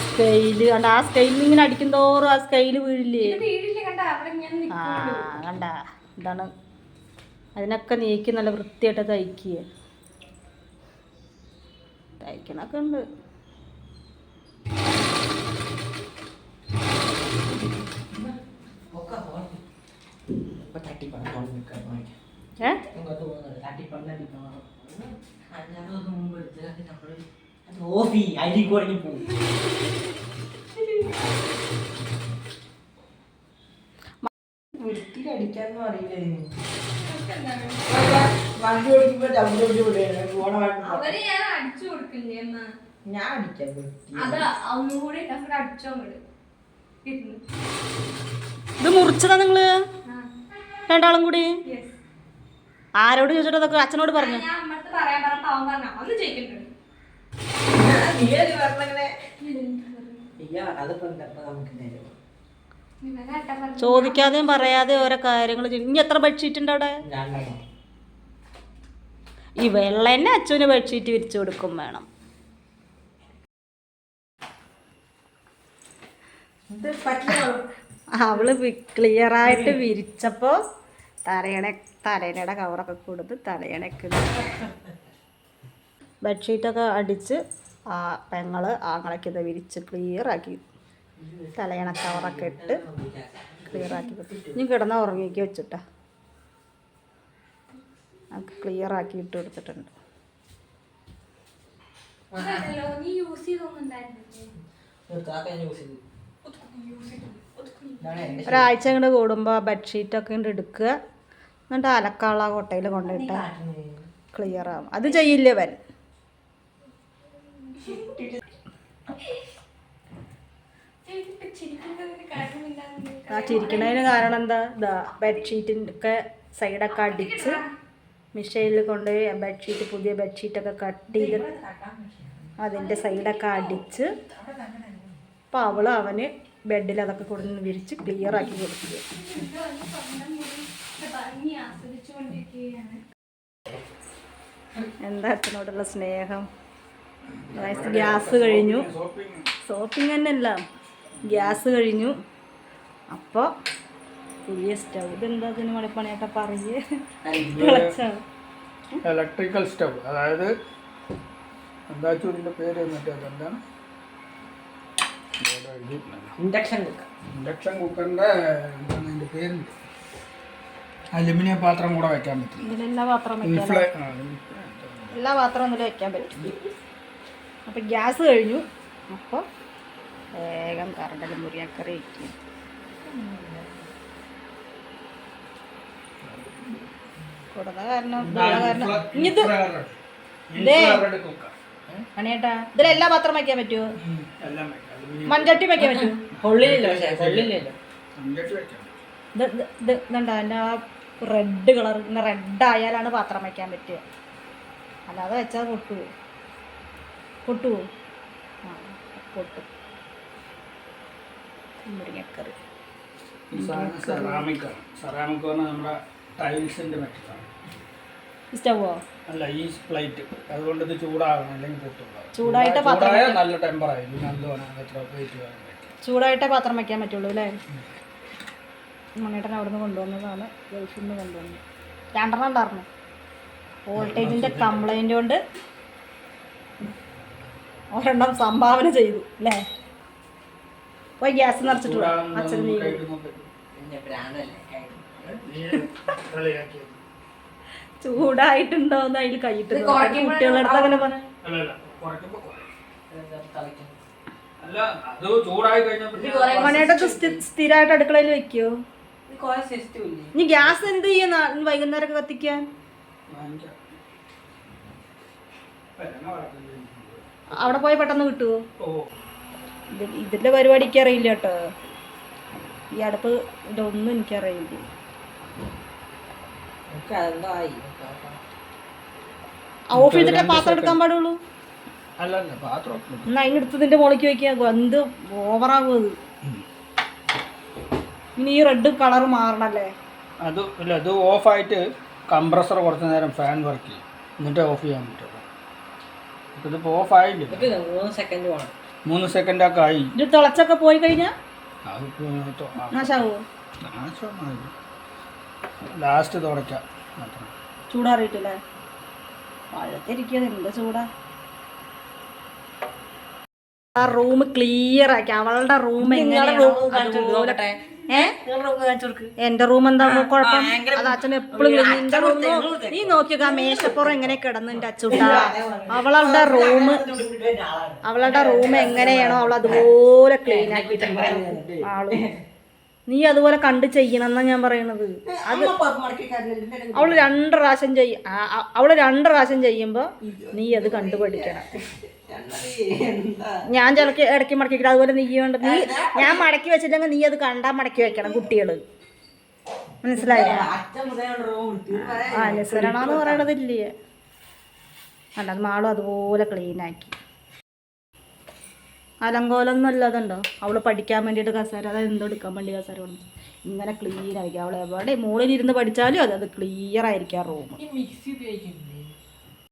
Scale കണ്ട ആ സ്കെയിലിൽ ഇങ്ങനെ അടിക്കും തോറും ആ സ്കെയിൽ വീഴില്ലേ? ആ കണ്ട? ഇതാണ് അതിനൊക്കെ നീക്കി നല്ല വൃത്തിയായിട്ട് തയ്ക്കുക തയ്ക്കണൊക്കെ ഉണ്ട്. ഏ? ഓഫി അരി കുറഞ്ഞു പോകും വൃത്തിയിലടിക്കാന്നും അറിയില്ല വണ്ടി ഓടിക്കുമ്പോ ചവിട്ടി ഓടി വിടുകയാണ് പോണ വണ്ടി ഞാൻ അടിച്ചു കൊടുക്കില്ലേ എന്നാ? ഞാൻ അടിക്കാം അത് അടിച്ചോ ഇത് മുറിച്ചതാ നിങ്ങൾ? രണ്ടാളും കൂടി? യെസ് ആരോട് ചോദിച്ചിട്ട് അതൊക്കെ അച്ഛനോട് പറഞ്ഞു? ചോദിക്കാതെയും പറയാതെ ഓരോ കാര്യങ്ങൾ ഇനി എത്ര ബെഡ്ഷീറ്റ് ഉണ്ട് അവിടെ? ഈ വെള്ള തന്നെ അച്ഛന് ബെഡ്ഷീറ്റ് വിരിച്ചു കൊടുക്കും വേണം. അവൾ ക്ലിയർ ആയിട്ട് വിരിച്ചപ്പോ തലയണ തലയണയുടെ കവറൊക്കെ കൊടുത്ത് തലയണക്ക് ബെഡ്ഷീറ്റൊക്കെ അടിച്ച് ആ പെങ്ങൾ ആങ്ങളൊക്കെ ഇത് വിരിച്ച് ക്ലിയറാക്കി തലയണ കവറൊക്കെ ഇട്ട് ക്ലിയറാക്കി കൊടുത്തു ഇനി കിടന്ന ഉറങ്ങിക്ക് വെച്ചിട്ടാ. നമുക്ക് ക്ലിയർ ആക്കി ഇട്ട് കൊടുത്തിട്ടുണ്ട്. ഒരാഴ്ച ഇങ്ങോട്ട് കൂടുമ്പോൾ ബെഡ്ഷീറ്റൊക്കെ ഇങ്ങോട്ട് എടുക്കുക. എന്നിട്ട് അലക്കാനുള്ള കൊട്ടയിൽ കൊണ്ടിട്ട് ക്ലിയർ ആവും അത് ചെയ്യില്ല വൻ കാര്യമില്ലാന്ന് ആ ചിരിക്കണതിന് കാരണം എന്താ ഇതാ ബെഡ്ഷീറ്റിന്റെ സൈഡൊക്കെ അടിച്ച് മിഷയിൽ കൊണ്ടുപോയി ബെഡ്ഷീറ്റ് പുതിയ ബെഡ്ഷീറ്റൊക്കെ കട്ട് ചെയ്ത് അതിന്റെ സൈഡൊക്കെ അടിച്ച് അപ്പോൾ അവൾ അവന് ബെഡിൽ അതൊക്കെ കൊടുന്ന് വിരിച്ച് ക്ലിയർ ആക്കി കൊടുക്കുക എന്താ അച്ഛനോടുള്ള സ്നേഹം? ഗ്യാസ് കഴിഞ്ഞു. ഷോപ്പിംഗ് തന്നെ അല്ല ഗ്യാസ് കഴിഞ്ഞു. അപ്പോൾ പുതിയ സ്റ്റൗ ഇതെന്താ അതിന് മണിപ്പണിയായിട്ടാ പറയേ ഇലക്ട്രിക്കൽ സ്റ്റവ് അതായത് എന്താ ചൂടിന്റെ പേര് എന്നിട്ട് അതെന്താണ്? ഇൻഡക്ഷൻ കുക്കർ ഇൻഡക്ഷൻ കുക്കറിന്റെ എന്താണ് അതിന്റെ പേരുണ്ട്? അലുമിനിയം പാത്രം കൂടെ വെക്കാൻ പറ്റും. എല്ലാ പാത്രം എല്ലാ പാത്രം ഒന്നും വെക്കാൻ പറ്റും. അപ്പം ഗ്യാസ് കഴിഞ്ഞു. അപ്പോൾ വേഗം കറണ്ടൽ മുറിയാക്കറി വയ്ക്കും കൊടുത്ത കാരണം അണിയേട്ടാ ഇതിലെല്ലാ പാത്രം വയ്ക്കാൻ പറ്റുമോ എല്ലാം വെക്കാം. അലുമിനിയം മൺചട്ടി വയ്ക്കാൻ പറ്റുമോ കൊള്ളില്ലല്ലോ പക്ഷേ കൊള്ളില്ലല്ലോ. വെക്കാം. ഇത് ഇത് ഇത് ഇതുണ്ടോ? അതിന്റെ ആ റെഡ് കളർ ഇങ്ങനെ റെഡ് ആയാലാണ് പാത്രം വയ്ക്കാൻ പറ്റുക. അല്ലാതെ വെച്ചാൽ പൊട്ടുവോ? പൊട്ടുവോ? ആ പൊട്ടും. മുരിങ്ങക്കറി. സെറാമിക്കാണ് സെറാമിക് പറഞ്ഞാൽ നമ്മുടെ ടൈൽസിന്റെ മെറ്റലാണ്. സ്റ്റവോ? അല്ല ഈ പ്ലേറ്റ് അതുകൊണ്ട് ഇത് ചൂടാകണം അല്ലെങ്കിൽ പൊട്ടുണ്ടാവും ചൂടായിട്ട് പാത്രം വെക്കാൻ നല്ല ടെമ്പറായി ചൂടായിട്ടേ പാത്രം വയ്ക്കാൻ പറ്റുള്ളൂ അല്ലേ? മണ്ണേട്ടൻ അവിടുന്ന് കൊണ്ടുവന്നതാണ്. ഗൾഫിൽ നിന്ന് കൊണ്ടുവന്നത് രണ്ടെണ്ണം ഉണ്ടായിരുന്നു. വോൾട്ടേജിന്റെ കംപ്ലൈന്റ് കൊണ്ട് ഒരെണ്ണം സംഭാവന ചെയ്തു അല്ലേ? പോയി ഗ്യാസ് നിറച്ചിട്ട് വാ. അച്ഛൻ ചൂടായിട്ടുണ്ടോ എന്ന് അതിൽ കൈയിട്ട് കുട്ടികളുടെ അടുത്ത് അങ്ങനെ പറഞ്ഞു. സ്ഥിരമായിട്ട് അടുക്കളയിൽ വെക്കോ? ഇനി ഗ്യാസ് എന്ത് ചെയ്യാ വൈകുന്നേരം കത്തിക്കാൻ. അവിടെ പോയി പെട്ടെന്ന് കിട്ടുമോ ഇതിന്റെ പരിപാടി എനിക്കറിയില്ല കേട്ടോ. ഈ അടുപ്പ് ഇതൊന്നും ഒന്നും എനിക്കറിയില്ല. ഓഫ് ചെയ്തിട്ടേ പാത്രം എടുക്കാൻ പാടുള്ളൂ? അല്ല അല്ല പാത്രം എന്നാ അതിനെടുത്തതിന്റെ മുകളിലേക്ക് വയ്ക്കുക എന്ത് ഓവറാകും അത്. ഇനി ഈ റെഡ് കളർ മാറണല്ലേ അത് ഇല്ല അത് ഓഫായിട്ട് കംപ്രസർ കുറച്ച് നേരം ഫാൻ വർക്ക് ചെയ്യും. എന്നിട്ട് ഓഫ് ചെയ്യാൻ പറ്റുള്ളൂ ഇപ്പം ഓഫ് നമുക്ക് മൂന്ന് സെക്കൻഡ് വേണം മൂന്ന് സെക്കൻഡൊക്കെ ആയി. ഇത് തിളച്ചൊക്കെ പോയി കഴിഞ്ഞാൽ ലാസ്റ്റ് തുടയ്ക്കാം. മാത്രം. ചൂടാറിയിട്ടില്ലേ? പഴത്തിരിക്കുന്നത് എന്ത് ചൂടാ? ആ റൂം ക്ലിയർ ആക്കി. അവളുടെ റൂം എങ്ങനെ എന്റെ റൂം എന്താ കുഴപ്പം? അത് അച്ഛൻ എപ്പോഴും എന്റെ റൂം നീ നോക്കിയൊക്കെ ആ മേശപ്പുറം എങ്ങനെ കിടന്നു എന്റെ അച്ചുട്ട അവളുടെ റൂം അവളുടെ റൂം എങ്ങനെയാണോ അവൾ അതുപോലെ ക്ലീൻ ആക്കിയിട്ടുണ്ട്. ആൾ നീ അതുപോലെ കണ്ട് ചെയ്യണം എന്നാ ഞാൻ പറയണത്. അത് അവൾ രണ്ട് പ്രാവശ്യം ചെയ്യ അവൾ രണ്ട് പ്രാവശ്യം ചെയ്യുമ്പോ നീ അത് കണ്ടു പഠിക്കണം ഞാൻ ചിലക്ക് ഇടയ്ക്ക് മടക്കി വെക്കണം അതുപോലെ നീ വേണ്ട നീ ഞാൻ മടക്കി വെച്ചില്ലെങ്കിൽ നീ അത് കണ്ടാ മടക്കി വെക്കണം കുട്ടികൾ. മനസ്സിലായോ? അനുസരണന്ന് പറയണതില്ലേ? അല്ല അത് മാളും അതുപോലെ ക്ലീൻ ആക്കി അലങ്കോലൊന്നും അല്ലാതുണ്ടോ അവൾ പഠിക്കാൻ വേണ്ടിയിട്ട് കസേര എന്തോ എടുക്കാൻ വേണ്ടി കസേര കൊണ്ടു ഇങ്ങനെ ക്ലീൻ ആയിരിക്കും. അവൾ എവിടെ? മുകളിലിരുന്ന് പഠിച്ചാലും അത് അത് ക്ലിയർ ആയിരിക്കും ആ റൂം മിക്സി ഉപയോഗിക്കുന്നില്ലേ?